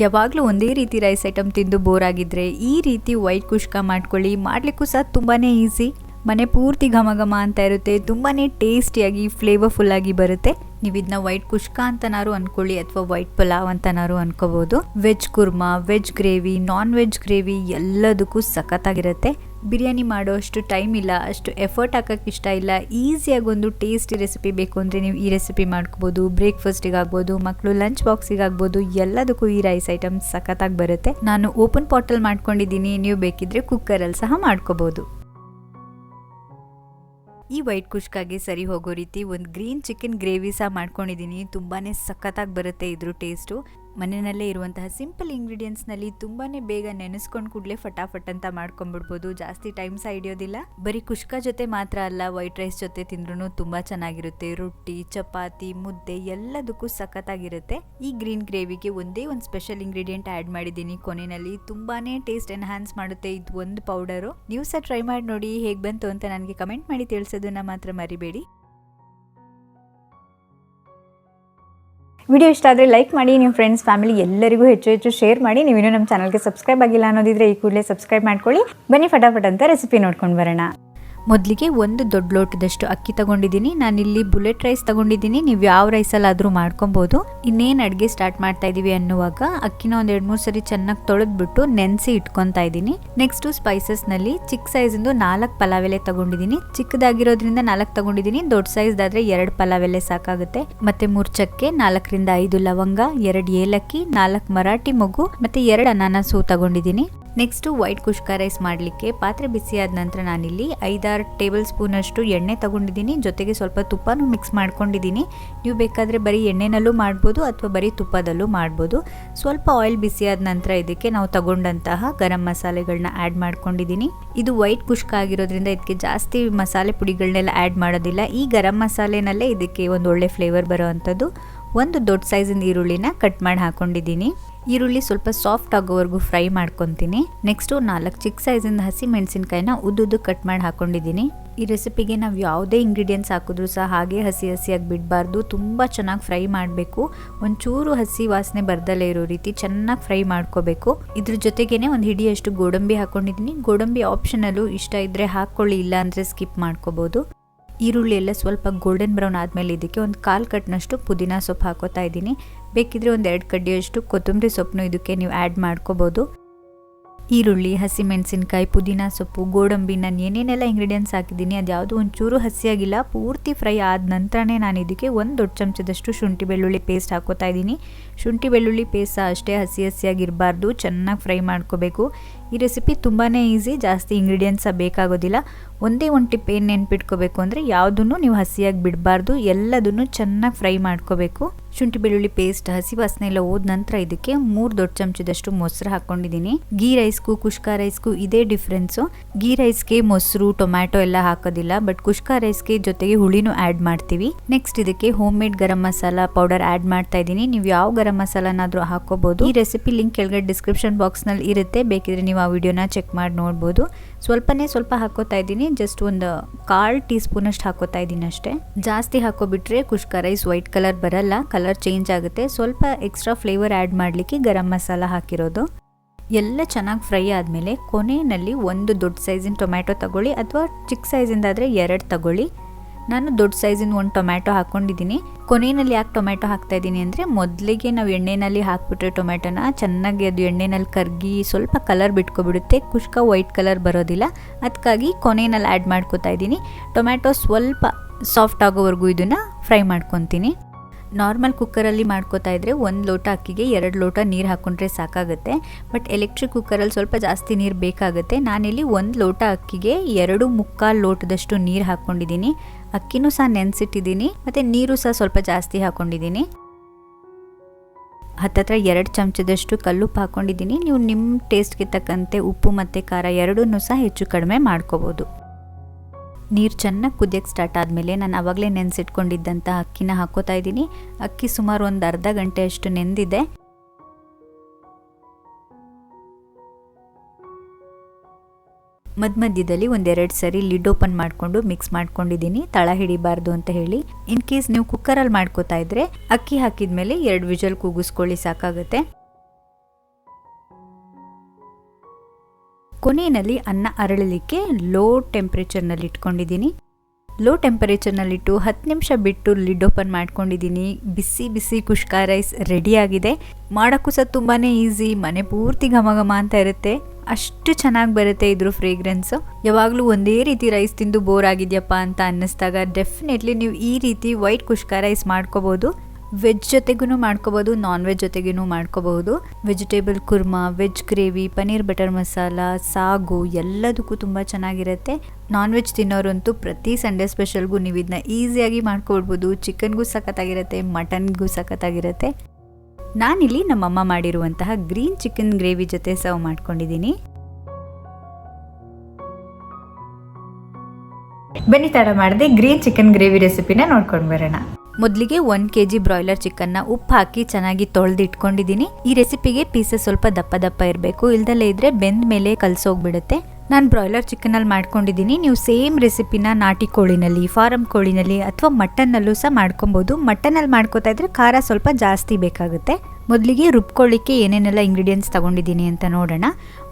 ಯಾವಾಗಲೂ ಒಂದೇ ರೀತಿ ರೈಸ್ ಐಟಮ್ ತಿಂದು ಬೋರ್ ಆಗಿದ್ರೆ ಈ ರೀತಿ ವೈಟ್ ಕುಷ್ಕ ಮಾಡ್ಕೊಳ್ಳಿ. ಮಾಡಲಿಕ್ಕೂ ಸಹ ತುಂಬಾ ಈಸಿ ಮನೆ ಪೂರ್ತಿ ಘಮ ಘಮ ಅಂತ ಇರುತ್ತೆ. ತುಂಬಾ ಟೇಸ್ಟಿಯಾಗಿ ಫ್ಲೇವರ್ಫುಲ್ ಆಗಿ ಬರುತ್ತೆ. ನೀವು ಇದನ್ನ ವೈಟ್ ಕುಷ್ಕ ಅಂತನಾರು ಅನ್ಕೊಳ್ಳಿ ಅಥವಾ ವೈಟ್ ಪಲಾವ್ ಅಂತನಾರು ಅನ್ಕೋಬಹುದು veg kurma veg gravy non veg gravy ಎಲ್ಲದಕ್ಕೂ ಸಖತ್ತಾಗಿರುತ್ತೆ. ಬಿರಿಯಾನಿ ಮಾಡೋ ಅಷ್ಟು ಟೈಮ್ ಇಲ್ಲ, ಅಷ್ಟು ಎಫರ್ಟ್ ಹಾಕೋಕ್ಕೆ ಇಷ್ಟ ಇಲ್ಲ. ಈಸಿಯಾಗಿ ಒಂದು ಟೇಸ್ಟಿ ರೆಸಿಪಿ ಬೇಕು ಅಂದರೆ ನೀವು ಈ ರೆಸಿಪಿ ಮಾಡ್ಕೋಬೋದು ಬ್ರೇಕ್ಫಾಸ್ಟಿಗೆ ಆಗ್ಬೋದು ಮಕ್ಕಳು ಲಂಚ್ ಬಾಕ್ಸಿಗೆ ಆಗ್ಬೋದು, ಎಲ್ಲದಕ್ಕೂ ಈ ರೈಸ್ ಐಟಮ್ ಸಖತ್ತಾಗಿ ಬರುತ್ತೆ. ನಾನು ಓಪನ್ ಪಾಟಲ್ಲಿ ಮಾಡ್ಕೊಂಡಿದ್ದೀನಿ, ನೀವು ಬೇಕಿದ್ರೆ ಕುಕ್ಕರಲ್ಲಿ ಸಹ ಮಾಡ್ಕೋಬೋದು. ಈ ವೈಟ್ ಕುಷ್ಕಾಗಿ ಸರಿ ಹೋಗೋ ರೀತಿ ಒಂದು ಗ್ರೀನ್ ಚಿಕನ್ ಗ್ರೇವಿ ಸಹ ಮಾಡ್ಕೊಂಡಿದ್ದೀನಿ. ತುಂಬಾ ಸಖತ್ತಾಗಿ ಬರುತ್ತೆ ಇದ್ರ ಟೇಸ್ಟು ಮನೆಯಲ್ಲೇ ಇರುವಂತಹ ಸಿಂಪಲ್ ಇಂಗ್ರೀಡಿಯೆಂಟ್ಸ್ನಲ್ಲಿ ತುಂಬಾ ಬೇಗ ನೆನೆಸ್ಕೊಂಡು ಕೂಡಲೇ ಫಟಾಫಟ್ ಅಂತ ಮಾಡ್ಕೊಂಡ್ಬಿಡ್ಬೋದು ಜಾಸ್ತಿ ಟೈಮ್ ಸಹ ಹಿಡಿಯೋದಿಲ್ಲ. ಬರೀ ಕುಷ್ಕ ಜೊತೆ ಮಾತ್ರ ಅಲ್ಲ, ವೈಟ್ ರೈಸ್ ಜೊತೆ ತಿಂದ್ರೂ ತುಂಬ ಚೆನ್ನಾಗಿರುತ್ತೆ. ರೊಟ್ಟಿ, ಚಪಾತಿ, ಮುದ್ದೆ ಎಲ್ಲದಕ್ಕೂ ಸಖತ್ತಾಗಿರುತ್ತೆ. ಈ ಗ್ರೀನ್ ಗ್ರೇವಿಗೆ ಒಂದೇ ಒಂದು ಸ್ಪೆಷಲ್ ಇಂಗ್ರೀಡಿಯೆಂಟ್ ಆ್ಯಡ್ ಮಾಡಿದ್ದೀನಿ. ಕೊನೆಯಲ್ಲಿ ತುಂಬಾ ಟೇಸ್ಟ್ ಎನ್ಹಾನ್ಸ್ ಮಾಡುತ್ತೆ ಇದು ಒಂದು ಪೌಡರು. ನೀವು ಸಹ ಟ್ರೈ ಮಾಡಿ ನೋಡಿ ಹೇಗೆ ಬಂತು ಅಂತ ನನಗೆ ಕಮೆಂಟ್ ಮಾಡಿ ತಿಳಿಸೋದನ್ನ ಮಾತ್ರ ಮರಿಬೇಡಿ. ವಿಡಿಯೋ ಇಷ್ಟ ಆದರೆ ಲೈಕ್ ಮಾಡಿ ನಿಮ್ಮ ಫ್ರೆಂಡ್ಸ್ ಫ್ಯಾಮಿಲಿ ಎಲ್ಲರಿಗೂ ಹೆಚ್ಚು ಹೆಚ್ಚು ಶೇರ್ ಮಾಡಿ. ನೀವಿನ್ನೂ ನಮ್ಮ ಚಾನಲ್ಗೆ ಸಬ್ಸ್ಕ್ರೈಬ್ ಆಗಿಲ್ಲ ಅನ್ನೋದಿದ್ರೆ ಈ ಕೂಡಲೇ ಸಬ್ಸ್ಕ್ರೈಬ್ ಮಾಡ್ಕೊಳ್ಳಿ. ಬನ್ನಿ ಫಟಾಫಟ್ ಅಂತ ರೆಸಿಪಿ ನೋಡ್ಕೊಂಡು ಬರೋಣ. ಮೊದಲಿಗೆ ಒಂದು ದೊಡ್ಡ ಲೋಟದಷ್ಟು ಅಕ್ಕಿ ತಗೊಂಡಿದ್ದೀನಿ. ನಾನಿಲ್ಲಿ ಬುಲೆಟ್ ರೈಸ್ ತಗೊಂಡಿದ್ದೀನಿ. ನೀವು ಯಾವ ರೈಸಲ್ಲಾದರೂ ಮಾಡ್ಕೊಬೋದು. ಇನ್ನೇನು ಅಡುಗೆ ಸ್ಟಾರ್ಟ್ ಮಾಡ್ತಾ ಇದ್ದೀವಿ ಅನ್ನುವಾಗ ಅಕ್ಕಿನ ಒಂದು ಎರಡು ಮೂರು ಸರಿ ಚೆನ್ನಾಗಿ ತೊಳೆದ್ಬಿಟ್ಟು ನೆನೆಸಿ ಇಟ್ಕೊತಾ ಇದ್ದೀನಿ ನೆಕ್ಸ್ಟು ಸ್ಪೈಸಸ್ನಲ್ಲಿ ಚಿಕ್ಕ ಸೈಜಿಂದು ನಾಲ್ಕು ಪಲಾವ್ ಎಲೆ ತಗೊಂಡಿದ್ದೀನಿ. ಚಿಕ್ಕದಾಗಿರೋದ್ರಿಂದ ನಾಲ್ಕು ತಗೊಂಡಿದ್ದೀನಿ. ದೊಡ್ಡ ಸೈಜ್ದಾದರೆ ಎರಡು ಪಲಾವ್ ಎಲೆ ಸಾಕಾಗುತ್ತೆ. ಮತ್ತು ಮೂರು ಚಕ್ಕೆ ನಾಲ್ಕರಿಂದ ಐದು ಲವಂಗ, ಎರಡು ಏಲಕ್ಕಿ, ನಾಲ್ಕು ಮರಾಠಿ ಮಗು ಮತ್ತು ಎರಡು ಅನಾನಸು ತಗೊಂಡಿದ್ದೀನಿ. ನೆಕ್ಸ್ಟು ವೈಟ್ ಕುಷ್ಕ ರೈಸ್ ಮಾಡಲಿಕ್ಕೆ ಪಾತ್ರೆ ಬಿಸಿಯಾದ ನಂತರ ನಾನಿಲ್ಲಿ ಐದಾರು ಟೇಬಲ್ ಸ್ಪೂನಷ್ಟು ಎಣ್ಣೆ ತಗೊಂಡಿದ್ದೀನಿ. ಜೊತೆಗೆ ಸ್ವಲ್ಪ ತುಪ್ಪನೂ ಮಿಕ್ಸ್ ಮಾಡ್ಕೊಂಡಿದ್ದೀನಿ. ನೀವು ಬೇಕಾದರೆ ಬರೀ ಎಣ್ಣೆನಲ್ಲೂ ಮಾಡ್ಬೋದು ಅಥವಾ ಬರೀ ತುಪ್ಪದಲ್ಲೂ ಮಾಡ್ಬೋದು. ಸ್ವಲ್ಪ ಆಯಿಲ್ ಬಿಸಿಯಾದ ನಂತರ ಇದಕ್ಕೆ ನಾವು ತಗೊಂಡಂತಹ ಗರಂ ಮಸಾಲೆಗಳನ್ನ ಆ್ಯಡ್ ಮಾಡ್ಕೊಂಡಿದ್ದೀನಿ. ಇದು ವೈಟ್ ಕುಷ್ಕ ಆಗಿರೋದ್ರಿಂದ ಇದಕ್ಕೆ ಜಾಸ್ತಿ ಮಸಾಲೆ ಪುಡಿಗಳನ್ನೆಲ್ಲ ಆ್ಯಡ್ ಮಾಡೋದಿಲ್ಲ. ಈ ಗರಂ ಮಸಾಲೆನಲ್ಲೇ ಇದಕ್ಕೆ ಒಂದು ಒಳ್ಳೆ ಫ್ಲೇವರ್ ಬರೋ ಅಂಥದ್ದು. ಒಂದು ದೊಡ್ಡ ಸೈಜಿನ ಈರುಳ್ಳಿನ ಕಟ್ ಮಾಡಿ ಹಾಕೊಂಡಿದ್ದೀನಿ. ಈರುಳ್ಳಿ ಸ್ವಲ್ಪ ಸಾಫ್ಟ್ ಆಗೋವರೆಗೂ ಫ್ರೈ ಮಾಡ್ಕೊತೀನಿ. ನೆಕ್ಸ್ಟು ನಾಲ್ಕು ಚಿಕ್ಕ ಸೈಜಿಂದ ಹಸಿ ಮೆಣಸಿನ್ಕಾಯಿನ ಉದ್ದುದ್ದು ಕಟ್ ಮಾಡಿ ಹಾಕೊಂಡಿದ್ದೀನಿ. ಈ ರೆಸಿಪಿಗೆ ನಾವು ಯಾವುದೇ ಇಂಗ್ರೀಡಿಯೆಂಟ್ಸ್ ಹಾಕಿದ್ರೂ ಸಹ ಹಾಗೆ ಹಸಿ ಹಸಿಯಾಗಿ ಬಿಡಬಾರ್ದು. ತುಂಬ ಚೆನ್ನಾಗಿ ಫ್ರೈ ಮಾಡಬೇಕು. ಒಂಚೂರು ಹಸಿ ವಾಸನೆ ಬರ್ದಲ್ಲೇ ಇರೋ ರೀತಿ ಚೆನ್ನಾಗಿ ಫ್ರೈ ಮಾಡ್ಕೋಬೇಕು. ಇದ್ರ ಜೊತೆಗೇನೆ ಒಂದು ಹಿಡಿಯಷ್ಟು ಗೋಡಂಬಿ ಹಾಕೊಂಡಿದ್ದೀನಿ. ಗೋಡಂಬಿ ಆಪ್ಷನಲ್ಲೂ ಇಷ್ಟ ಇದ್ದರೆ ಹಾಕ್ಕೊಳ್ಳಿ ಇಲ್ಲ ಅಂದರೆ ಸ್ಕಿಪ್ ಮಾಡ್ಕೋಬೋದು. ಈರುಳ್ಳಿ ಎಲ್ಲ ಸ್ವಲ್ಪ ಗೋಲ್ಡನ್ ಬ್ರೌನ್ ಆದಮೇಲೆ ಇದಕ್ಕೆ ಒಂದು ಕಾಲು ಕಟ್ನಷ್ಟು ಪುದೀನ ಸೊಪ್ಪು ಹಾಕೋತಾ ಇದ್ದೀನಿ. ಬೇಕಿದ್ರೆ ಒಂದು ಎರಡು ಕಡ್ಡಿಯಷ್ಟು ಕೊತ್ತಂಬರಿ ಸೊಪ್ಪನ್ನು ಇದಕ್ಕೆ ನೀವು ಆ್ಯಡ್ ಮಾಡ್ಕೋಬೋದು. ಈರುಳ್ಳಿ, ಹಸಿಮೆಣಸಿನ್ಕಾಯಿ, ಪುದೀನ ಸೊಪ್ಪು, ಗೋಡಂಬಿ, ನಾನು ಏನೇನೆಲ್ಲ ಇಂಗ್ರೀಡಿಯೆಂಟ್ಸ್ ಹಾಕಿದ್ದೀನಿ ಅದು ಯಾವುದು ಒಂಚೂರು ಹಸಿಯಾಗಿಲ್ಲ, ಪೂರ್ತಿ ಫ್ರೈ ಆದ ನಂತರನೇ ನಾನು ಇದಕ್ಕೆ ಒಂದು ದೊಡ್ಡ ಚಮಚದಷ್ಟು ಶುಂಠಿ ಬೆಳ್ಳುಳ್ಳಿ ಪೇಸ್ಟ್ ಹಾಕೋತಾ ಇದ್ದೀನಿ. ಶುಂಠಿ ಬೆಳ್ಳುಳ್ಳಿ ಪೇಸ್ಟ್ ಅಷ್ಟೇ ಹಸಿ ಹಸಿಯಾಗಿರಬಾರ್ದು, ಚೆನ್ನಾಗಿ ಫ್ರೈ ಮಾಡ್ಕೋಬೇಕು. ಈ ರೆಸಿಪಿ ತುಂಬಾ ಈಸಿ ಜಾಸ್ತಿ ಇಂಗ್ರೀಡಿಯೆಂಟ್ಸ ಬೇಕಾಗೋದಿಲ್ಲ. ಒಂದೇ ಒಂದು ಟಿಪ್ ಏನು ನೆನ್ಪಿಟ್ಕೋಬೇಕು ಅಂದರೆ ಯಾವುದನ್ನು ನೀವು ಹಸಿಯಾಗಿ ಬಿಡಬಾರ್ದು, ಎಲ್ಲದನ್ನು ಚೆನ್ನಾಗಿ ಫ್ರೈ ಮಾಡ್ಕೋಬೇಕು. ಶುಂಠಿ ಬೆಳ್ಳುಳ್ಳಿ ಪೇಸ್ಟ್ ಹಸಿ ವಾಸನೆ ಎಲ್ಲ ಹೋದ ನಂತರ ಇದಕ್ಕೆ ಮೂರು ದೊಡ್ಡ ಚಮಚದಷ್ಟು ಮೊಸರು ಹಾಕ್ಕೊಂಡಿದ್ದೀನಿ ಗೀ ರೈಸ್ಗೂ ಕುಷ್ಕ ರೈಸ್ಗೂ ಇದೇ ಡಿಫ್ರೆನ್ಸು ಗೀ ರೈಸ್ಗೆ ಮೊಸರು, ಟೊಮ್ಯಾಟೊ ಎಲ್ಲ ಹಾಕೋದಿಲ್ಲ ಬಟ್ ಕುಷ್ಕ ರೈಸ್ಗೆ ಜೊತೆಗೆ ಹುಳಿನೂ ಆ್ಯಡ್ ಮಾಡ್ತೀವಿ. ನೆಕ್ಸ್ಟ್ ಇದಕ್ಕೆ home made garam masala powder add ಮಾಡ್ತಾ ಇದ್ದೀನಿ. ನೀವು ಯಾವ ಗರಂ ಮಸಾಲಾನಾದರೂ ಹಾಕೋಬಹುದು ಈ ರೆಸಿಪಿ ಲಿಂಕ್ ಕೆಳಗಡೆ ಡಿಸ್ಕ್ರಿಪ್ಷನ್ ಬಾಕ್ಸ್ನಲ್ಲಿ ಇರುತ್ತೆ. ಬೇಕಿದ್ರೆ ನೀವು ಆ ವಿಡಿಯೋನ ಚೆಕ್ ಮಾಡಿ ನೋಡ್ಬೋದು. ಸ್ವಲ್ಪನೇ ಸ್ವಲ್ಪ ಹಾಕೋತಾ ಇದ್ದೀನಿ. ಜಸ್ಟ್ ಒಂದು ಕಾಲ್ ಟೀ ಸ್ಪೂನ್ ಅಷ್ಟು ಹಾಕೋತಾ ಇದ್ದೀನಿ ಅಷ್ಟೇ. ಜಾಸ್ತಿ ಹಾಕೋಬಿಟ್ರೆ ಕುಷ್ಕ ರೈಸ್ ವೈಟ್ ಕಲರ್ ಬರಲ್ಲ ಕಲರ್ ಚೇಂಜ್ ಆಗುತ್ತೆ. ಸ್ವಲ್ಪ ಎಕ್ಸ್ಟ್ರಾ ಫ್ಲೇವರ್ ಆ್ಯಡ್ ಮಾಡಲಿಕ್ಕೆ ಗರಂ ಮಸಾಲ ಹಾಕಿರೋದು. ಎಲ್ಲ ಚೆನ್ನಾಗಿ ಫ್ರೈ ಆದಮೇಲೆ ಕೊನೆಯಲ್ಲಿ ಒಂದು ದೊಡ್ಡ ಸೈಜಿನ ಟೊಮ್ಯಾಟೊ ತಗೊಳ್ಳಿ, ಅಥವಾ ಚಿಕ್ಕ ಸೈಜಿಂದಾದರೆ ಎರಡು ತಗೊಳ್ಳಿ. ನಾನು ದೊಡ್ಡ ಸೈಜಿನ ಒಂದು ಟೊಮ್ಯಾಟೊ ಹಾಕ್ಕೊಂಡಿದ್ದೀನಿ. ಕೊನೆಯಲ್ಲಿ ಯಾಕೆ ಟೊಮ್ಯಾಟೊ ಹಾಕ್ತಾ ಇದ್ದೀನಿ ಅಂದರೆ ಮೊದಲಿಗೆ ನಾವು ಎಣ್ಣೆನಲ್ಲಿ ಹಾಕ್ಬಿಟ್ರೆ ಟೊಮ್ಯಾಟೊನ ಚೆನ್ನಾಗಿ ಅದು ಎಣ್ಣೆನಲ್ಲಿ ಕರ್ಗಿ ಸ್ವಲ್ಪ ಕಲರ್ ಬಿಟ್ಕೊಬಿಡುತ್ತೆ. ಕುಷ್ಕ ವೈಟ್ ಕಲರ್ ಬರೋದಿಲ್ಲ. ಅದಕ್ಕಾಗಿ ಕೊನೆಯಲ್ಲಿ ಆ್ಯಡ್ ಮಾಡ್ಕೋತಾ ಇದ್ದೀನಿ. ಟೊಮ್ಯಾಟೊ ಸ್ವಲ್ಪ ಸಾಫ್ಟ್ ಆಗೋವರೆಗೂ ಇದನ್ನು ಫ್ರೈ ಮಾಡ್ಕೊತೀನಿ. ನಾರ್ಮಲ್ ಕುಕ್ಕರಲ್ಲಿ ಮಾಡ್ಕೋತಾ ಇದ್ದರೆ ಒಂದು ಲೋಟ ಅಕ್ಕಿಗೆ ಎರಡು ಲೋಟ ನೀರು ಹಾಕ್ಕೊಂಡ್ರೆ ಸಾಕಾಗುತ್ತೆ. ಬಟ್ ಎಲೆಕ್ಟ್ರಿಕ್ ಕುಕ್ಕರಲ್ಲಿ ಸ್ವಲ್ಪ ಜಾಸ್ತಿ ನೀರು ಬೇಕಾಗುತ್ತೆ. ನಾನಿಲ್ಲಿ ಒಂದು ಲೋಟ ಅಕ್ಕಿಗೆ ಎರಡು ಮುಕ್ಕಾಲು ಲೋಟದಷ್ಟು ನೀರು ಹಾಕ್ಕೊಂಡಿದ್ದೀನಿ. ಅಕ್ಕಿನೂ ಸಹ ನೆನೆಸಿಟ್ಟಿದ್ದೀನಿ, ಮತ್ತು ನೀರು ಸಹ ಸ್ವಲ್ಪ ಜಾಸ್ತಿ ಹಾಕ್ಕೊಂಡಿದ್ದೀನಿ ಹತ್ತತ್ರ ಎರಡು ಚಮಚದಷ್ಟು ಕಲ್ಲುಪ್ಪು ಹಾಕ್ಕೊಂಡಿದ್ದೀನಿ ನೀವು ನಿಮ್ಮ ಟೇಸ್ಟ್ಗೆ ತಕ್ಕಂತೆ ಉಪ್ಪು ಮತ್ತು ಖಾರ ಎರಡನ್ನೂ ಸಹ ಹೆಚ್ಚು ಕಡಿಮೆ ಮಾಡ್ಕೋಬೋದು. ನೀರು ಚೆನ್ನಾಗಿ ಕುದಿಯೋಕ್ಕೆ ಸ್ಟಾರ್ಟ್ ಆದಮೇಲೆ ನಾನು ಆವಾಗಲೇ ನೆನೆಸಿಟ್ಕೊಂಡಿದ್ದಂಥ ಅಕ್ಕಿನ ಹಾಕೋತಾ ಇದ್ದೀನಿ. ಅಕ್ಕಿ ಸುಮಾರು ಒಂದು ಅರ್ಧ ಗಂಟೆ ಅಷ್ಟು ನೆಂದಿದೆ. ಮಧ್ಯ ಮಧ್ಯದಲ್ಲಿ ಒಂದೆರಡು ಸರಿ ಲಿಡ್ ಓಪನ್ ಮಾಡಿಕೊಂಡು ಮಿಕ್ಸ್ ಮಾಡ್ಕೊಂಡಿದ್ದೀನಿ. ತಳ ಹಿಡಿಬಾರ್ದು ಅಂತ ಹೇಳಿ. ಇನ್ ಕೇಸ್ ನೀವು ಕುಕ್ಕರಲ್ಲಿ ಮಾಡ್ಕೋತಾ ಇದ್ರೆ ಅಕ್ಕಿ ಹಾಕಿದ ಮೇಲೆ ಎರಡು ವಿಜಲ್ ಕೂಗಿಸ್ಕೊಳ್ಳಿ ಸಾಕಾಗುತ್ತೆ. ಕೊನೆಯಲ್ಲಿ ಅನ್ನ ಅರಳಲಿಕ್ಕೆ ಲೋ ಟೆಂಪ್ರೇಚರ್ನಲ್ಲಿ ಇಟ್ಕೊಂಡಿದ್ದೀನಿ ಲೋ ಟೆಂಪರೇಚರ್ನಲ್ಲಿಟ್ಟು ಹತ್ತು ನಿಮಿಷ ಬಿಟ್ಟು ಲಿಡ್ ಓಪನ್ ಮಾಡ್ಕೊಂಡಿದ್ದೀನಿ ಬಿಸಿ ಬಿಸಿ ಕುಷ್ಕಾ ರೈಸ್ ರೆಡಿಯಾಗಿದೆ ಮಾಡೋಕ್ಕೂ ಸಹ ತುಂಬಾ ಈಸಿ ಮನೆ ಪೂರ್ತಿ ಘಮ ಘಮ ಅಂತ ಇರುತ್ತೆ. ಅಷ್ಟು ಚೆನ್ನಾಗಿ ಬರುತ್ತೆ ಇದ್ರ ಫ್ರೇಗ್ರೆನ್ಸು ಯಾವಾಗಲೂ ಒಂದೇ ರೀತಿ ರೈಸ್ ತಿಂದು ಬೋರ್ ಆಗಿದೆಯಪ್ಪ ಅಂತ ಅನ್ನಿಸ್ದಾಗ ಡೆಫಿನೆಟ್ಲಿ ನೀವು ಈ ರೀತಿ ವೈಟ್ ಕುಷ್ಕಾ ರೈಸ್ ಮಾಡ್ಕೋಬೋದು. ವೆಜ್ ಜೊತೆಗೂ ಮಾಡ್ಕೋಬೋದು ನಾನ್ ವೆಜ್ ಜೊತೆಗೂ ಮಾಡ್ಕೋಬಹುದು. Vegetable kurma veg gravy paneer butter masala, saagu ಎಲ್ಲದಕ್ಕೂ ತುಂಬ ಚೆನ್ನಾಗಿರುತ್ತೆ. ನಾನ್ ವೆಜ್ ತಿನ್ನೋರಂತೂ ಪ್ರತಿ ಸಂಡೇ ಸ್ಪೆಷಲ್ಗೂ ನೀವು ಇದನ್ನ ಈಸಿಯಾಗಿ ಮಾಡ್ಕೊಳ್ಬೋದು. ಚಿಕನ್ಗೂ ಸಖತ್ತಾಗಿರುತ್ತೆ ಮಟನ್ಗೂ ಸಖತ್ತಾಗಿರುತ್ತೆ. ನಾನಿಲ್ಲಿ ನಮ್ಮಮ್ಮ ಮಾಡಿರುವಂತಹ ಗ್ರೀನ್ ಚಿಕನ್ ಗ್ರೇವಿ ಜೊತೆ ಸರ್ವ್ ಮಾಡ್ಕೊಂಡಿದ್ದೀನಿ. ಬನ್ನಿ ತಡ ಮಾಡದೆ ಗ್ರೀನ್ ಚಿಕನ್ ಗ್ರೇವಿ ರೆಸಿಪಿನ ನೋಡ್ಕೊಂಡು ಬರೋಣ. ಮೊದಲಿಗೆ ಒನ್ ಕೆ ಜಿ ಬ್ರಾಯ್ಲರ್ ಚಿಕನ್ನ ಉಪ್ಪು ಹಾಕಿ ಚೆನ್ನಾಗಿ ತೊಳೆದು ಇಟ್ಕೊಂಡಿದ್ದೀನಿ ಈ ರೆಸಿಪಿಗೆ ಪೀಸಸ್ ಸ್ವಲ್ಪ ದಪ್ಪ ದಪ್ಪ ಇರಬೇಕು. ಇಲ್ದಲ್ಲೇ ಇದ್ರೆ ಬೆಂದ ಮೇಲೆ ಕಲಸೋಗ್ಬಿಡುತ್ತೆ. ನಾನು ಬ್ರಾಯ್ಲರ್ ಚಿಕನಲ್ಲಿ ಮಾಡ್ಕೊಂಡಿದ್ದೀನಿ. ನೀವು ಸೇಮ್ ರೆಸಿಪಿನ ನಾಟಿ ಕೋಳಿನಲ್ಲಿ ಫಾರಮ್ ಕೋಳಿನಲ್ಲಿ ಅಥವಾ ಮಟನ್ನಲ್ಲೂ ಸಹ ಮಾಡ್ಕೊಬೋದು. ಮಟನಲ್ಲಿ ಮಾಡ್ಕೋತಾ ಇದ್ರೆ ಖಾರ ಸ್ವಲ್ಪ ಜಾಸ್ತಿ ಬೇಕಾಗುತ್ತೆ. ಮೊದಲಿಗೆ ರುಬ್ಕೊಳ್ಳಿಕ್ಕೆ ಏನೇನೆಲ್ಲ ಇಂಗ್ರೀಡಿಯೆಂಟ್ಸ್ ತಗೊಂಡಿದ್ದೀನಿ ಅಂತ ನೋಡೋಣ.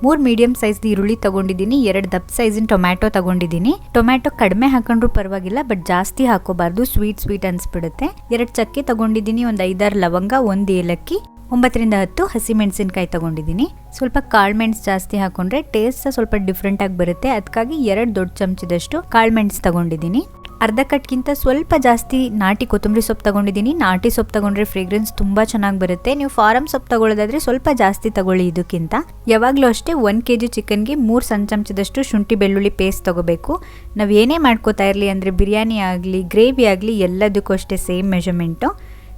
ಮೂರು ಮೀಡಿಯಂ ಸೈಜ್ದು ಈರುಳ್ಳಿ ತಗೊಂಡಿದ್ದೀನಿ, ಎರಡು ದಪ್ಪ ಸೈಜಿನ ಟೊಮ್ಯಾಟೊ ತಗೊಂಡಿದ್ದೀನಿ. ಟೊಮ್ಯಾಟೊ ಕಡಿಮೆ ಹಾಕೊಂಡ್ರು ಪರವಾಗಿಲ್ಲ ಬಟ್ ಜಾಸ್ತಿ ಹಾಕೋಬಾರ್ದು ಸ್ವೀಟ್ ಸ್ವೀಟ್ ಅನಿಸ್ಬಿಡುತ್ತೆ. ಎರಡು ಚಕ್ಕೆ ತಗೊಂಡಿದ್ದೀನಿ, ಒಂದು ಐದಾರು ಲವಂಗ, ಒಂದು ಏಲಕ್ಕಿ. ಒಂಬತ್ತರಿಂದ ಹತ್ತು ಹಸಿಮೆಣಸಿನ್ಕಾಯಿ ತಗೊಂಡಿದ್ದೀನಿ. ಸ್ವಲ್ಪ ಕಾಳುಮೆಣಸು ಜಾಸ್ತಿ ಹಾಕೊಂಡ್ರೆ ಟೇಸ್ಟ್ ಸ್ವಲ್ಪ ಡಿಫ್ರೆಂಟ್ ಆಗಿ ಬರುತ್ತೆ. ಅದಕ್ಕಾಗಿ ಎರಡು ದೊಡ್ಡ ಚಮಚದಷ್ಟು ಕಾಳುಮೆಣಸು ತಗೊಂಡಿದ್ದೀನಿ. ಅರ್ಧ ಕಟ್ಗಿಂತ ಸ್ವಲ್ಪ ಜಾಸ್ತಿ ನಾಟಿ ಕೊತ್ತಂಬರಿ ಸೊಪ್ಪು ತಗೊಂಡಿದ್ದೀನಿ. ನಾಟಿ ಸೊಪ್ಪು ತಗೊಂಡ್ರೆ ಫ್ರೇಗ್ರೆನ್ಸ್ ತುಂಬ ಚೆನ್ನಾಗಿ ಬರುತ್ತೆ. ನೀವು ಫಾರಮ್ ಸೊಪ್ಪು ತಗೊಳ್ಳೋದಾದ್ರೆ ಸ್ವಲ್ಪ ಜಾಸ್ತಿ ತಗೊಳ್ಳಿ ಇದಕ್ಕಿಂತ. ಯಾವಾಗಲೂ ಅಷ್ಟೇ ಒಂದು ಕೆ ಜಿ ಚಿಕನ್ಗೆ ಮೂರು ಸಣ್ಣ ಚಮಚದಷ್ಟು ಶುಂಠಿ ಬೆಳ್ಳುಳ್ಳಿ ಪೇಸ್ಟ್ ತಗೋಬೇಕು. ನಾವು ಏನೇ ಮಾಡ್ಕೋತಾ ಇರಲಿ ಅಂದರೆ ಬಿರಿಯಾನಿ ಆಗಲಿ ಗ್ರೇವಿ ಆಗಲಿ ಎಲ್ಲದಕ್ಕೂ ಅಷ್ಟೇ ಸೇಮ್ ಮೆಜರ್ಮೆಂಟು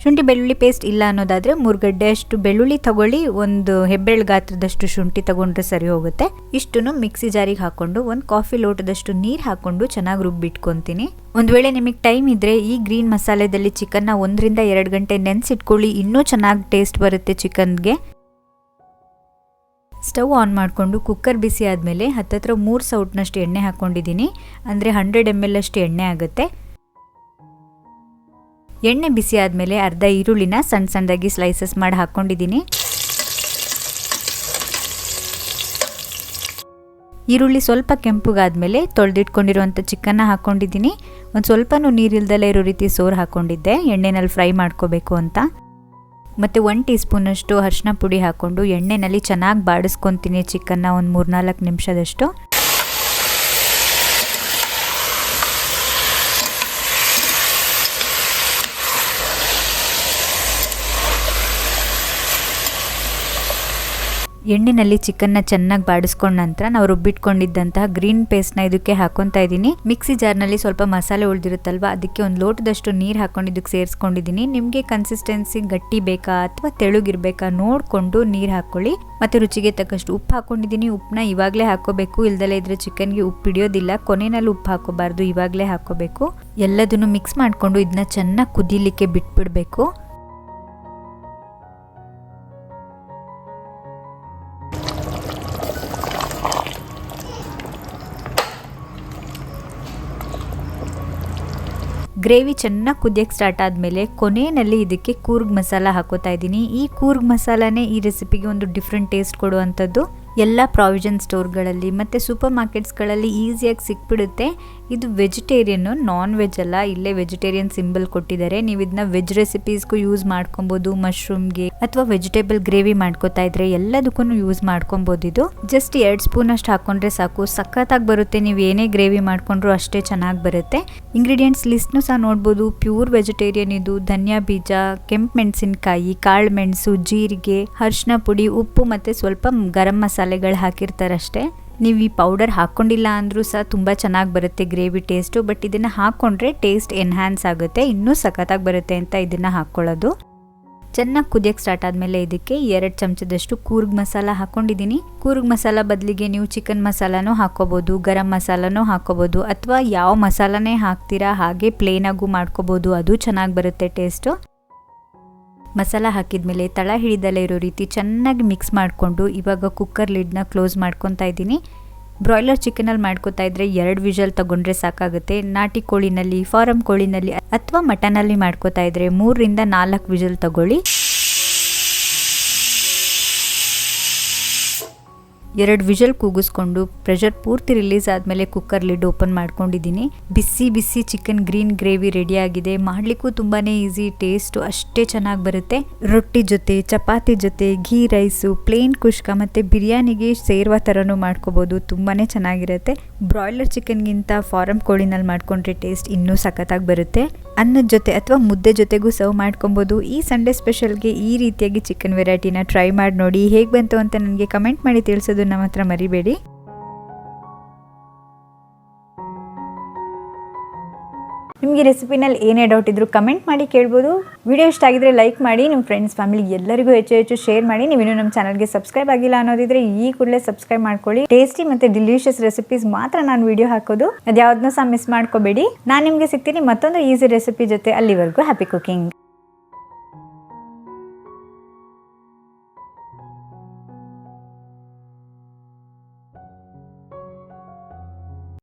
ಶುಂಠಿ ಬೆಳ್ಳುಳ್ಳಿ ಪೇಸ್ಟ್ ಇಲ್ಲ ಅನ್ನೋದಾದರೆ ಮೂರು ಗಡ್ಡೆ ಅಷ್ಟು ಬೆಳ್ಳುಳ್ಳಿ ತಗೊಳ್ಳಿ, ಒಂದು ಹೆಬ್ಬೆರಳು ಗಾತ್ರದಷ್ಟು ಶುಂಠಿ ತಗೊಂಡ್ರೆ ಸರಿ ಹೋಗುತ್ತೆ. ಇಷ್ಟನ್ನು ಮಿಕ್ಸಿ ಜಾರಿಗೆ ಹಾಕೊಂಡು, ಒಂದು ಕಾಫಿ ಲೋಟದಷ್ಟು ನೀರು ಹಾಕೊಂಡು ಚೆನ್ನಾಗಿ ರುಬ್ಬಿಟ್ಕೊತೀನಿ. ಒಂದು ವೇಳೆ ನಿಮಗೆ ಟೈಮ್ ಇದ್ದರೆ ಈ ಗ್ರೀನ್ ಮಸಾಲೆದಲ್ಲಿ ಚಿಕನ್ನ ಒಂದರಿಂದ ಎರಡು ಗಂಟೆ ನೆನೆಸಿಟ್ಕೊಳ್ಳಿ, ಇನ್ನೂ ಚೆನ್ನಾಗಿ ಟೇಸ್ಟ್ ಬರುತ್ತೆ ಚಿಕನ್ಗೆ. ಸ್ಟವ್ ಆನ್ ಮಾಡಿಕೊಂಡು ಕುಕ್ಕರ್ ಬಿಸಿ ಆದಮೇಲೆ ಹತ್ತತ್ರ ಮೂರು ಸೌಟ್ನಷ್ಟು ಎಣ್ಣೆ ಹಾಕ್ಕೊಂಡಿದ್ದೀನಿ ಅಂದರೆ ಹಂಡ್ರೆಡ್ ಎಂ ಎಲ್ ಅಷ್ಟು ಎಣ್ಣೆ ಆಗುತ್ತೆ. ಎಣ್ಣೆ ಬಿಸಿ ಆದಮೇಲೆ ಅರ್ಧ ಈರುಳ್ಳಿನ ಸಣ್ಣ ಸಣ್ಣದಾಗಿ ಸ್ಲೈಸಸ್ ಮಾಡಿ ಹಾಕ್ಕೊಂಡಿದ್ದೀನಿ. ಈರುಳ್ಳಿ ಸ್ವಲ್ಪ ಕೆಂಪುಗಾದ್ಮೇಲೆ ತೊಳೆದಿಟ್ಕೊಂಡಿರುವಂಥ ಚಿಕನ್ನ ಹಾಕ್ಕೊಂಡಿದ್ದೀನಿ. ಒಂದು ಸ್ವಲ್ಪನೂ ನೀರಿಲ್ದಲೇ ಇರೋ ರೀತಿ ಸೋರ್ ಹಾಕ್ಕೊಂಡಿದ್ದೆ. ಎಣ್ಣೆನಲ್ಲಿ ಫ್ರೈ ಮಾಡ್ಕೋಬೇಕು ಅಂತ. ಮತ್ತು ಒನ್ ಟೀ ಸ್ಪೂನಷ್ಟು ಅರಿಶಿನ ಪುಡಿ ಹಾಕ್ಕೊಂಡು ಎಣ್ಣೆನಲ್ಲಿ ಚೆನ್ನಾಗಿ ಬಾಡಿಸ್ಕೊತೀನಿ ಚಿಕನ್ನ ಒಂದು ಮೂರ್ನಾಲ್ಕು ನಿಮಿಷದಷ್ಟು. ಎಣ್ಣೆನಲ್ಲಿ ಚಿಕನ್ನ ಚೆನ್ನಾಗಿ ಬಾಡಿಸ್ಕೊಂಡ ನಂತರ ನಾವು ರುಬ್ಬಿಟ್ಕೊಂಡಿದ್ದಂತಹ ಗ್ರೀನ್ ಪೇಸ್ಟ್ನ ಇದಕ್ಕೆ ಹಾಕೊತಾ ಇದ್ದೀನಿ. ಮಿಕ್ಸಿ ಜಾರ್ನಲ್ಲಿ ಸ್ವಲ್ಪ ಮಸಾಲೆ ಉಳಿದಿರುತ್ತಲ್ವ, ಅದಕ್ಕೆ ಒಂದು ಲೋಟದಷ್ಟು ನೀರು ಹಾಕೊಂಡು ಇದಕ್ಕೆ ಸೇರಿಸ್ಕೊಂಡಿದ್ದೀನಿ. ನಿಮಗೆ ಕನ್ಸಿಸ್ಟೆನ್ಸಿ ಗಟ್ಟಿ ಬೇಕಾ ಅಥವಾ ತೆಳುಗಿರ್ಬೇಕಾ ನೋಡಿಕೊಂಡು ನೀರು ಹಾಕ್ಕೊಳ್ಳಿ ಮತ್ತು ರುಚಿಗೆ ತಕ್ಕಷ್ಟು ಉಪ್ಪು ಹಾಕೊಂಡಿದ್ದೀನಿ. ಉಪ್ಪನ್ನ ಇವಾಗಲೇ ಹಾಕೋಬೇಕು. ಇಲ್ದಲೇ ಇದ್ರೆ ಚಿಕನ್ಗೆ ಉಪ್ಪು ಹಿಡಿಯೋದಿಲ್ಲ. ಕೊನೆಯಲ್ಲಿ ಉಪ್ಪು ಹಾಕೋಬಾರ್ದು. ಇವಾಗಲೇ ಹಾಕೋಬೇಕು. ಎಲ್ಲದನ್ನು ಮಿಕ್ಸ್ ಮಾಡಿಕೊಂಡು ಇದನ್ನ ಚೆನ್ನಾಗಿ ಕುದಿಲಿಕ್ಕೆ ಬಿಟ್ಬಿಡಬೇಕು. ಗ್ರೇವಿ ಚೆನ್ನಾಗಿ ಕುದಿಯೋಕ್ಕೆ ಸ್ಟಾರ್ಟ್ ಆದಮೇಲೆ ಕೊನೆಯಲ್ಲಿ ಇದಕ್ಕೆ ಕೂರ್ಗ್ ಮಸಾಲ ಹಾಕೋತಾ ಇದ್ದೀನಿ. ಈ ಕೂರ್ಗ್ ಮಸಾಲನೇ ಈ ರೆಸಿಪಿಗೆ ಒಂದು ಡಿಫ್ರೆಂಟ್ ಟೇಸ್ಟ್ ಕೊಡುವಂಥದ್ದು. ಎಲ್ಲ ಪ್ರಾವಿಷನ್ ಸ್ಟೋರ್ಗಳಲ್ಲಿ ಮತ್ತು ಸೂಪರ್ ಮಾರ್ಕೆಟ್ಸ್ಗಳಲ್ಲಿ ಈಸಿಯಾಗಿ ಸಿಕ್ಬಿಡುತ್ತೆ. ಇದು ವೆಜಿಟೇರಿಯನ್ನು ನಾನ್ ವೆಜ್ ಅಲ್ಲ. ಇಲ್ಲೇ ವೆಜಿಟೇರಿಯನ್ ಸಿಂಬಲ್ ಕೊಟ್ಟಿದ್ದಾರೆ. ನೀವು ಇದನ್ನ ವೆಜ್ ರೆಸಿಪೀಸ್ಗೂ ಯೂಸ್ ಮಾಡ್ಕೊಬೋದು ಮಶ್ರೂಮ್ಗೆ ಅಥವಾ ವೆಜಿಟೇಬಲ್ ಗ್ರೇವಿ ಮಾಡ್ಕೋತಾ ಇದ್ರೆ ಎಲ್ಲದಕ್ಕೂ ಯೂಸ್ ಮಾಡ್ಕೊಬೋದು ಇದು. ಜಸ್ಟ್ ಎರಡು ಸ್ಪೂನ್ ಅಷ್ಟು ಹಾಕೊಂಡ್ರೆ ಸಾಕು. ಸಖತ್ತಾಗಿ ಬರುತ್ತೆ. ನೀವು ಏನೇ ಗ್ರೇವಿ ಮಾಡ್ಕೊಂಡ್ರು ಅಷ್ಟೇ ಚೆನ್ನಾಗಿ ಬರುತ್ತೆ. ಇಂಗ್ರೀಡಿಯೆಂಟ್ಸ್ ಲಿಸ್ಟ್ನು ಸಹ ನೋಡ್ಬೋದು. ಪ್ಯೂರ್ ವೆಜಿಟೇರಿಯನ್ ಇದು. ಧನಿಯಾ ಬೀಜ, ಕೆಂಪು ಮೆಣಸಿನಕಾಯಿ, ಕಾಳು ಮೆಣಸು, ಜೀರಿಗೆ ಅರಿಶಿನ ಪುಡಿ, ಉಪ್ಪು ಮತ್ತು ಸ್ವಲ್ಪ ಗರಂ ಮಸಾಲೆಗಳು ಹಾಕಿರ್ತಾರಷ್ಟೇ. ನೀವು ಈ ಪೌಡರ್ ಹಾಕ್ಕೊಂಡಿಲ್ಲ ಅಂದರೂ ಸಹ ತುಂಬ ಚೆನ್ನಾಗಿ ಬರುತ್ತೆ ಗ್ರೇವಿ ಟೇಸ್ಟು ಬಟ್ ಇದನ್ನು ಹಾಕ್ಕೊಂಡ್ರೆ ಟೇಸ್ಟ್ ಎನ್ಹ್ಯಾನ್ಸ್ ಆಗುತ್ತೆ, ಇನ್ನೂ ಸಖತ್ತಾಗಿ ಬರುತ್ತೆ ಅಂತ ಇದನ್ನು ಹಾಕ್ಕೊಳ್ಳೋದು ಚೆನ್ನಾಗಿ ಕುದಿಯಕ್ಕೆ ಸ್ಟಾರ್ಟ್ ಆದಮೇಲೆ ಇದಕ್ಕೆ ಎರಡು ಚಮಚದಷ್ಟು ಕೂರ್ಗ್ ಮಸಾಲ ಹಾಕ್ಕೊಂಡಿದ್ದೀನಿ ಕೂರ್ಗ್ ಮಸಾಲ ಬದಲಿಗೆ ನೀವು ಚಿಕನ್ ಮಸಾಲನೂ ಹಾಕ್ಕೋಬೋದು ಗರಂ ಮಸಾಲನೂ ಹಾಕ್ಕೋಬೋದು ಅಥವಾ ಯಾವ ಮಸಾಲಾನೇ ಹಾಕ್ತೀರಾ ಹಾಗೆ ಪ್ಲೇನಾಗೂ ಮಾಡ್ಕೋಬೋದು, ಅದು ಚೆನ್ನಾಗಿ ಬರುತ್ತೆ ಟೇಸ್ಟು ಮಸಾಲ ಹಾಕಿದ್ಮೇಲೆ ತಳ ಹಿಡಿದಲ್ಲೇ ಇರೋ ರೀತಿ ಚೆನ್ನಾಗಿ ಮಿಕ್ಸ್ ಮಾಡಿಕೊಂಡು ಇವಾಗ ಕುಕ್ಕರ್ ಲಿಡ್ನ ಕ್ಲೋಸ್ ಮಾಡ್ಕೊತಾ ಇದ್ದೀನಿ. ಬ್ರಾಯ್ಲರ್ ಚಿಕನಲ್ಲಿ ಮಾಡ್ಕೋತಾ ಇದ್ದರೆ ಎರಡು ವಿಷಲ್ ತಗೊಂಡ್ರೆ ಸಾಕಾಗುತ್ತೆ. ನಾಟಿ ಕೋಳಿನಲ್ಲಿ ಫಾರಂ ಕೋಳಿನಲ್ಲಿ ಅಥವಾ ಮಟನಲ್ಲಿ ಮಾಡ್ಕೋತಾ ಇದ್ದರೆ ಮೂರರಿಂದ ನಾಲ್ಕು ವಿಷಲ್ ತಗೊಳ್ಳಿ. ಎರಡು ವಿಷಲ್ ಕೂಗಿಸ್ಕೊಂಡು ಪ್ರೆಷರ್ ಪೂರ್ತಿ ರಿಲೀಸ್ ಆದಮೇಲೆ ಕುಕ್ಕರ್ ಲಿಡ್ ಓಪನ್ ಮಾಡ್ಕೊಂಡಿದ್ದೀನಿ. ಬಿಸಿ ಬಿಸಿ ಚಿಕನ್ ಗ್ರೀನ್ ಗ್ರೇವಿ ರೆಡಿ ಆಗಿದೆ. ಮಾಡಲಿಕ್ಕೂ ತುಂಬಾ ಈಸಿ ಟೇಸ್ಟು ಅಷ್ಟೇ ಚೆನ್ನಾಗಿ ಬರುತ್ತೆ. ರೊಟ್ಟಿ ಜೊತೆ, ಚಪಾತಿ ಜೊತೆ ಘೀ ರೈಸು ಪ್ಲೇನ್ ಕುಷ್ಕ ಮತ್ತು ಬಿರಿಯಾನಿಗೆ ಸೇರುವ ಥರನೂ ಮಾಡ್ಕೋಬೋದು. ತುಂಬಾ ಚೆನ್ನಾಗಿರುತ್ತೆ. ಬ್ರಾಯ್ಲರ್ ಚಿಕನ್ಗಿಂತ ಫಾರಮ್ ಕೋಳಿನಲ್ಲಿ ಮಾಡ್ಕೊಂಡ್ರೆ ಟೇಸ್ಟ್ ಇನ್ನೂ ಸಖತ್ತಾಗಿ ಬರುತ್ತೆ. ಅನ್ನದ ಜೊತೆ ಅಥವಾ ಮುದ್ದೆ ಜೊತೆಗೂ ಸರ್ವ್ ಮಾಡ್ಕೊಬೋದು. ಈ ಸಂಡೇ ಸ್ಪೆಷಲ್ಗೆ ಈ ರೀತಿಯಾಗಿ ಚಿಕನ್ ವೆರೈಟಿನ ಟ್ರೈ ಮಾಡಿ ನೋಡಿ. ಹೇಗೆ ಬಂತು ಅಂತ ನನಗೆ ಕಮೆಂಟ್ ಮಾಡಿ ತಿಳಿಸೋದು ನಮ್ಮ ಹತ್ರ ಮರಿಬೇಡಿ. ನಿಮಗೆ ರೆಸಿಪಿನಲ್ಲಿ ಏನೇ ಡೌಟ್ ಇದ್ರೂ ಕಮೆಂಟ್ ಮಾಡಿ ಕೇಳ್ಬೋದು. ವಿಡಿಯೋ ಇಷ್ಟ ಆಗಿದ್ರೆ ಲೈಕ್ ಮಾಡಿ, ನಿಮ್ಮ ಫ್ರೆಂಡ್ಸ್ ಫ್ಯಾಮಿಲಿ ಎಲ್ಲರಿಗೂ ಹೆಚ್ಚು ಹೆಚ್ಚು ಶೇರ್ ಮಾಡಿ. ನೀವು ಇನ್ನೂ ನಮ್ಮ ಚಾನಲ್ಗೆ ಸಬ್ಸ್ಕ್ರೈಬ್ ಆಗಿಲ್ಲ ಅನ್ನೋದಿದ್ರೆ ಈ ಕೂಡಲೇ ಸಬ್ಸ್ಕ್ರೈಬ್ ಮಾಡ್ಕೊಳ್ಳಿ. ಟೇಸ್ಟಿ ಮತ್ತು ಡಿಲಿಷಿಯಸ್ ರೆಸಿಪೀಸ್ ಮಾತ್ರ ನಾನು ವಿಡಿಯೋ ಹಾಕೋದು. ಅದ್ಯಾವ್ದನ್ನೂ ಸಹ ಮಿಸ್ ಮಾಡ್ಕೋಬೇಡಿ. ನಾನು ನಿಮಗೆ ಸಿಗ್ತೀನಿ ಮತ್ತೊಂದು ಈಸಿ ರೆಸಿಪಿ ಜೊತೆ ಅಲ್ಲಿವರೆಗೂ ಹ್ಯಾಪಿ ಕುಕಿಂಗ್